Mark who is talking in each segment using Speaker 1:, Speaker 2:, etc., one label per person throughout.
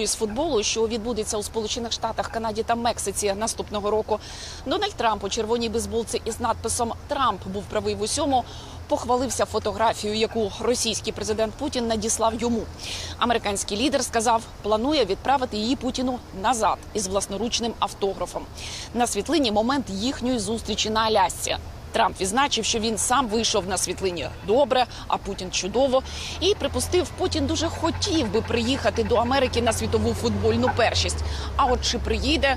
Speaker 1: із футболу, що відбудеться у Сполучених Штатах, Канаді та Мексиці наступного року. Дональд Трамп у червоній бейсболці із надписом Трамп був правий в усьому. Похвалився фотографією, яку російський президент Путін надіслав йому. Американський лідер сказав, планує відправити її Путіну назад із власноручним автографом. На світлині момент їхньої зустрічі на Алясці. Трамп відзначив, що він сам вийшов на світлині добре, а Путін чудово. І припустив, Путін дуже хотів би приїхати до Америки на світову футбольну першість. А от чи приїде,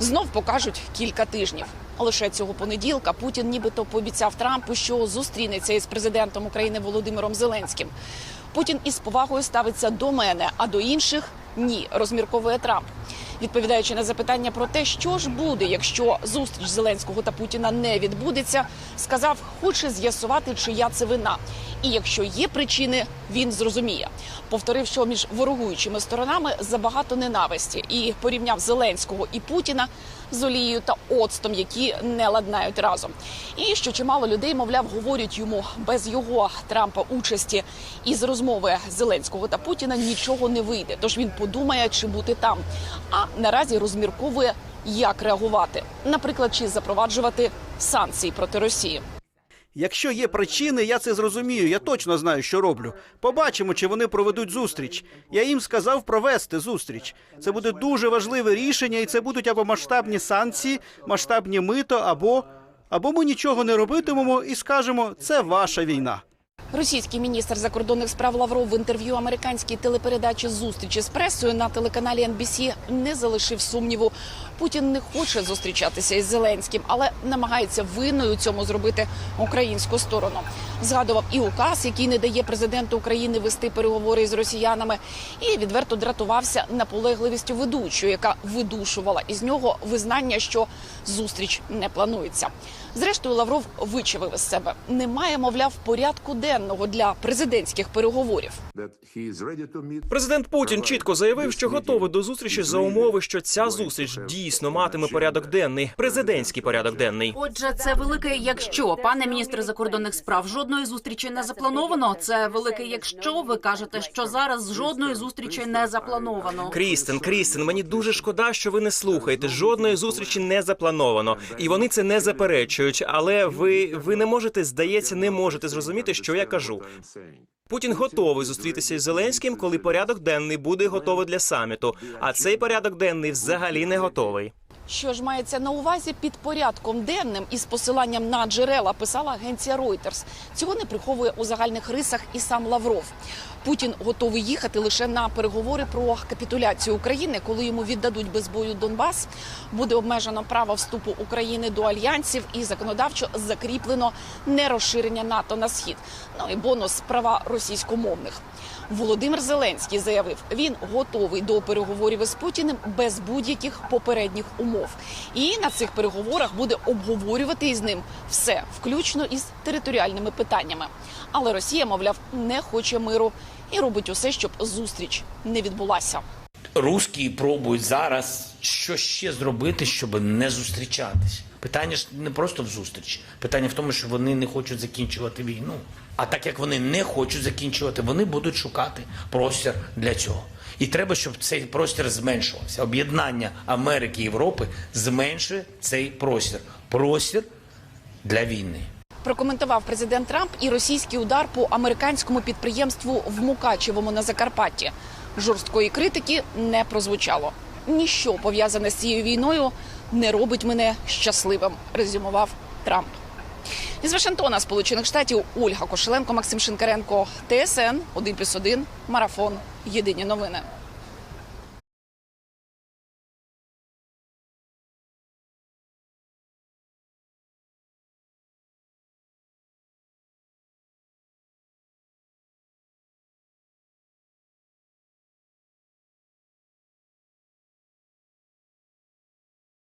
Speaker 1: знов покажуть кілька тижнів. Лише цього понеділка Путін нібито пообіцяв Трампу, що зустрінеться із президентом України Володимиром Зеленським. Путін із повагою ставиться до мене, а до інших ні, розмірковує Трамп. Відповідаючи на запитання про те, що ж буде, якщо зустріч Зеленського та Путіна не відбудеться, сказав, хоче з'ясувати, чия це вина. І якщо є причини, він зрозуміє. Повторив, що між ворогуючими сторонами забагато ненависті, і порівняв Зеленського і Путіна з олією та оцтом, які не ладнають разом. І що чимало людей, мовляв, говорять йому без його Трампа участі із розмови Зеленського та Путіна нічого не вийде. Тож він подумає, чи бути там. А наразі розмірковує, як реагувати, наприклад, чи запроваджувати санкції проти Росії.
Speaker 2: Якщо є причини, я це зрозумію. Я точно знаю, що роблю. Побачимо, чи вони проведуть зустріч. Я їм сказав провести зустріч. Це буде дуже важливе рішення, і це будуть або масштабні санкції, масштабні мито, або або ми нічого не робитимемо і скажемо, це ваша війна.
Speaker 1: Російський міністр закордонних справ Лавров в інтерв'ю американській телепередачі зустрічі з пресою на телеканалі NBC не залишив сумніву. Путін не хоче зустрічатися із Зеленським, але намагається винною цьому зробити українську сторону. Згадував і указ, який не дає президенту України вести переговори з росіянами, і відверто дратувався наполегливістю ведучої, яка видушувала із нього визнання, що зустріч не планується. Зрештою, Лавров вичавив із себе. Немає, мовляв, порядку денного для президентських переговорів.
Speaker 3: Президент Путін чітко заявив, що готовий до зустрічі за умови, що ця зустріч дійсно матиме порядок денний, президентський порядок денний.
Speaker 4: Отже, це велике якщо, пане міністр закордонних справ, жодної зустрічі не заплановано. Це велике якщо ви кажете, що зараз жодної зустрічі не заплановано.
Speaker 3: Крістен, Крістен, мені дуже шкода, що ви не слухаєте. Жодної зустрічі не заплановано, і вони це не заперечують. Але ви, ви не можете, здається, не можете зрозуміти, що я кажу. Путін готовий зустрітися із Зеленським, коли порядок денний буде готовий для саміту. А цей порядок денний взагалі не готовий.
Speaker 1: Що ж мається на увазі під порядком денним із посиланням на джерела, писала агенція Reuters. Цього не приховує у загальних рисах і сам Лавров. Путін готовий їхати лише на переговори про капітуляцію України, коли йому віддадуть без бою Донбас. Буде обмежено право вступу України до альянсів і законодавчо закріплено нерозширення НАТО на схід. Ну і бонус права російськомовних. Володимир Зеленський заявив, він готовий до переговорів із Путіним без будь-яких попередніх умов. І на цих переговорах буде обговорювати із ним все, включно із територіальними питаннями. Але Росія, мовляв, не хоче миру і робить усе, щоб зустріч не відбулася.
Speaker 5: Русські пробують зараз що ще зробити, щоб не зустрічатись. Питання ж не просто в зустрічі. Питання в тому, що вони не хочуть закінчувати війну. А так як вони не хочуть закінчувати, вони будуть шукати простір для цього. І треба, щоб цей простір зменшувався. Об'єднання Америки і Європи зменшує цей простір. Простір для війни.
Speaker 1: Прокоментував президент Трамп і російський удар по американському підприємству в Мукачевому на Закарпатті. Жорсткої критики не прозвучало. Ніщо пов'язане з цією війною не робить мене щасливим. Резюмував Трамп. Із Вашингтона, Сполучених Штатів, Ольга Кошеленко, Максим Шинкаренко, ТСН 1+,1, Марафон. Єдині новини.